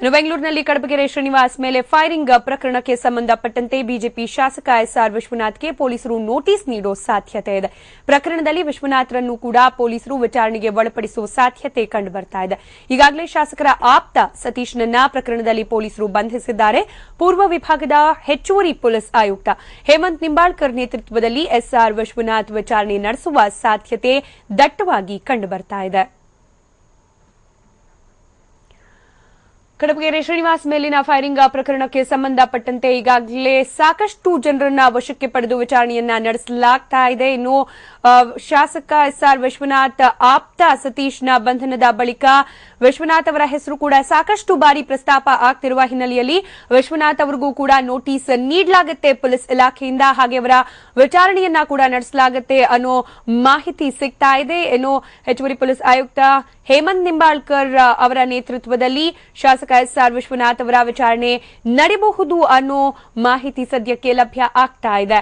ಬೆಂಗಳೂರಿನಲ್ಲಿ ಕಡಬಗೆರೆ ಶ್ರೀನಿವಾಸ್ ಮೇಲೆ ಫೈರಿಂಗ್ ಪ್ರಕರಣಕ್ಕೆ ಸಂಬಂಧಪಟ್ಟಂತೆ ಬಿಜೆಪಿ ಶಾಸಕ ಎಸ್ಆರ್ ವಿಶ್ವನಾಥ್ಗೆ ಪೊಲೀಸರು ನೋಟಿಸ್ ನೀಡೋ ಸಾಧ್ಯತೆ ಇದೆ. ಪ್ರಕರಣದಲ್ಲಿ ವಿಶ್ವನಾಥ್ರನ್ನು ಕೂಡ ಪೊಲೀಸರು ವಿಚಾರಣೆಗೆ ಒಳಪಡಿಸುವ ಸಾಧ್ಯತೆ ಕಂಡುಬರ್ತಾ ಇದೆ. ಈಗಾಗಲೇ ಶಾಸಕರ ಆಪ್ತ ಸತೀಶ್ನನ್ನ ಪ್ರಕರಣದಲ್ಲಿ ಪೊಲೀಸರು ಬಂಧಿಸಿದ್ದಾರೆ. ಪೂರ್ವ ವಿಭಾಗದ ಹೆಚ್ಚುವರಿ ಪೊಲೀಸ್ ಆಯುಕ್ತ ಹೇಮಂತ್ ನಿಂಬಾಳ್ಕರ್ ನೇತೃತ್ವದಲ್ಲಿ ಎಸ್ಆರ್ ವಿಶ್ವನಾಥ್ ವಿಚಾರಣೆ ನಡೆಸುವ ಸಾಧ್ಯತೆ ದಟ್ಟವಾಗಿ ಕಂಡುಬರ್ತಾ ಇದೆ. ಕಡಬಗೆರೆ ಶ್ರೀನಿವಾಸ್ ಮೇಲಿನ ಫೈರಿಂಗ್ ಪ್ರಕರಣಕ್ಕೆ ಸಂಬಂಧಪಟ್ಟಂತೆ ಈಗಾಗಲೇ ಸಾಕಷ್ಟು ಜನರನ್ನ ವಶಕ್ಕೆ ಪಡೆದು ವಿಚಾರಣೆಯನ್ನ ನಡೆಸಲಾಗ್ತಾ ಇದೆ. ಇನ್ನು ಶಾಸಕ ಎಸ್ಆರ್ ವಿಶ್ವನಾಥ್ ಆಪ್ತ ಸತೀಶ್ನ ಬಂಧನದ ಬಳಿಕ ವಿಶ್ವನಾಥ್ ಅವರ ಹೆಸರು ಕೂಡ ಸಾಕಷ್ಟು ಬಾರಿ ಪ್ರಸ್ತಾಪ ಆಗ್ತಿರುವ ಹಿನ್ನೆಲೆಯಲ್ಲಿ ವಿಶ್ವನಾಥ್ ಅವರಿಗೂ ಕೂಡ ನೋಟಿಸ್ ನೀಡಲಾಗುತ್ತೆ ಪೊಲೀಸ್ ಇಲಾಖೆಯಿಂದ. ಹಾಗೆ ಅವರ ವಿಚಾರಣೆಯನ್ನ ಕೂಡ ನಡೆಸಲಾಗುತ್ತೆ ಅನ್ನೋ ಮಾಹಿತಿ ಸಿಗ್ತಾ ಇದೆ. ಎನ್ನು ಹೆಚ್ಚುವರಿ ಪೊಲೀಸ್ ಆಯುಕ್ತ ಹೇಮಂತ್ ನಿಂಬಾಳ್ಕರ್ ಅವರ ನೇತೃತ್ವದಲ್ಲಿ ಶಾಸಕ ಎಸ್ಆರ್ ವಿಶ್ವನಾಥ್ ಅವರ ವಿಚಾರಣೆ ನಡೆಯಬಹುದು ಅನ್ನೋ ಮಾಹಿತಿ ಸದ್ಯಕ್ಕೆ ಲಭ್ಯ ಆಗ್ತಾ ಇದೆ.